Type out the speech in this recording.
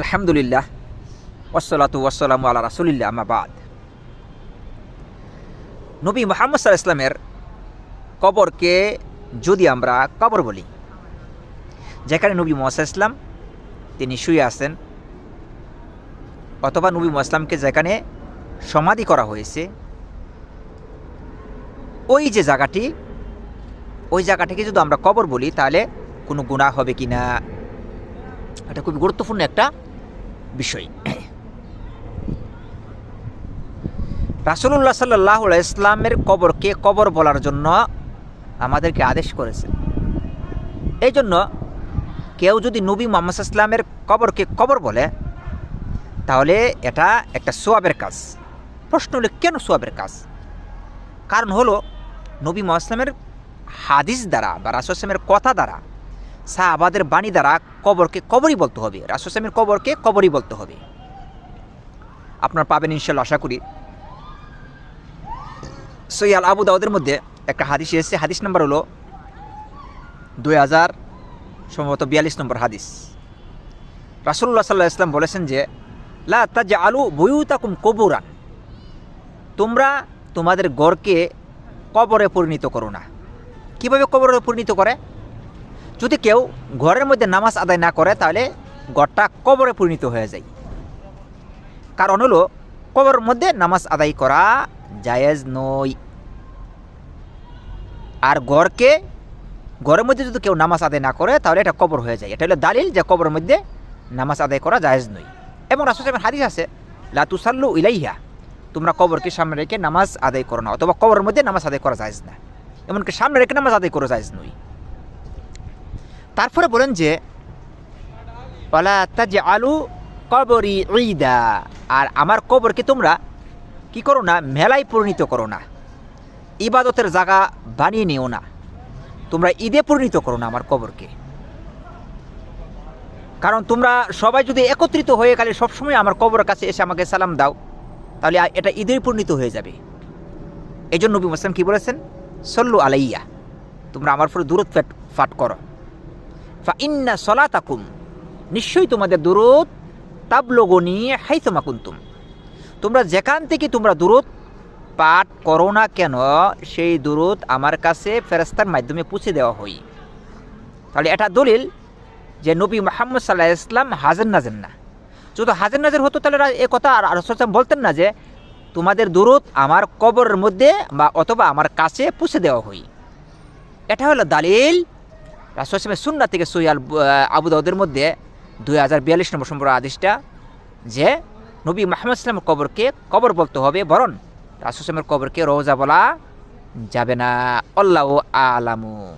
আলহামদুলিল্লাহ ওসলাতু ওসালাম আল্লাহ রাসুলিল্লাহ আমাবাদ নবী মোহাম্মদ সাল্লাহ ইসলামের কবরকে যদি আমরা কবর বলি, যেখানে নবী মোহাম্মদ ইসলাম তিনি শুয়ে আছেন, অথবা নবী মোহাম্মদকে যেখানে সমাধি করা হয়েছে, ওই যে জায়গাটি, ওই জায়গাটিকে যদি আমরা কবর বলি, তাহলে কোনো গুণা হবে কি না? এটা খুবই গুরুত্বপূর্ণ একটা বিষয়। রাসুল্লাহ সাল্লাহ ইসলামের কবরকে কবর বলার জন্য আমাদেরকে আদেশ করেছেন। এই জন্য কেউ যদি নবী মোহাম্মদ ইসলামের কবরকে কবর বলে, তাহলে এটা একটা সোয়াবের কাজ। প্রশ্ন হলো, কেন সোয়াবের কাজ? কারণ হলো, নবী মোহাম্মদের হাদিস দ্বারা বা রাসুল ইসলামের কথা দ্বারা সাহাবাদের বাণী দ্বারা কবরকে কবরই বলতে হবে। রাসুসলামের কবরকে কবরই বলতে হবে। আপনার পাবেন ইনশাল্লাহ আশা করি। সৈয়াল আবু দাউদের মধ্যে একটা হাদিস এসেছে। হাদিস নম্বর হলো দুই হাজার, সম্ভবত বিয়াল্লিশ নম্বর হাদিস। রাসুল্লাহ সাল্লাহ ইসলাম বলেছেন যে, লা তাজা আলু বইউতাকুম কবুরান। তোমরা তোমাদের গড়কে কবরে পরিণত করো না। কীভাবে কবরে পরিণত করে? যদি কেউ ঘরের মধ্যে নামাজ আদায় না করে, তাহলে গড়টা কবরে পরিণত হয়ে যায়। কারণ হলো, কবরের মধ্যে নামাজ আদায় করা জায়েজ নয়। আর গড়কে ঘরের মধ্যে যদি কেউ নামাজ আদায় না করে, তাহলে এটা কবর হয়ে যায়। এটা হলো দালিল যে কবরের মধ্যে নামাজ আদায় করা জায়েজ নয়। এবং রাসুসেমের হাদিস আছে লাতুসাল্লু ইলাইহা তোমরা কবরকে সামনে রেখে নামাজ আদায় করো না, অথবা কবরের মধ্যে নামাজ আদায় করা যায় না। এমনকি সামনে রেখে নামাজ আদায় করা যায় নই তারপরে বলেন যে তাজ আলু কবরি ঈদা। আর আমার কবরকে তোমরা কি করো না, মেলায় পরিণত করো না। ইবাদতের জায়গা বানিয়ে নিও না। তোমরা ঈদে পরিণত করো না আমার কবরকে। কারণ তোমরা সবাই যদি একত্রিত হয়ে গেলে সবসময় আমার কবরের কাছে এসে আমাকে সালাম দাও, তাহলে এটা ঈদের পরিণত হয়ে যাবে। এই জন্য নবী মুসলাম কী বলেছেন, সল্লু আলাইয়া। তোমরা আমার পরে দূরত ফাট করো। ফা ইন্না সলা তাকুম নিশ্চয়ই তোমাদের দূরত তাবলগনি হাইতমা কুন্তুম। তোমরা যেখান থেকে তোমরা দূরত পাঠ করো না কেন, সেই দূরত আমার কাছে ফেরাস্তার মাধ্যমে পুছে দেওয়া হয়। তাহলে এটা দলিল যে নবী মোহাম্মদ সাল্লাহ ইসলাম হাজার নাজেন না যদি হাজার নাজের হতো, তাহলে এ কথা আর রসলাম বলতেন না যে, তোমাদের দূরত আমার কবরের মধ্যে বা অথবা আমার কাছে পুষে দেওয়া হই এটা হলো দালিল রাসুলের সুন্না থেকে সৈয়াল আবু দাউদের মধ্যে দুই হাজার বিয়াল্লিশ নম্বর সম্পর্ক আদেশটা যে নবী মাহমুদ ইসলামের কবরকে কবর বলতে হবে, বরং রাসুসলামের কবরকে রোজা বলা যাবে না। আল্লাহ আলামু।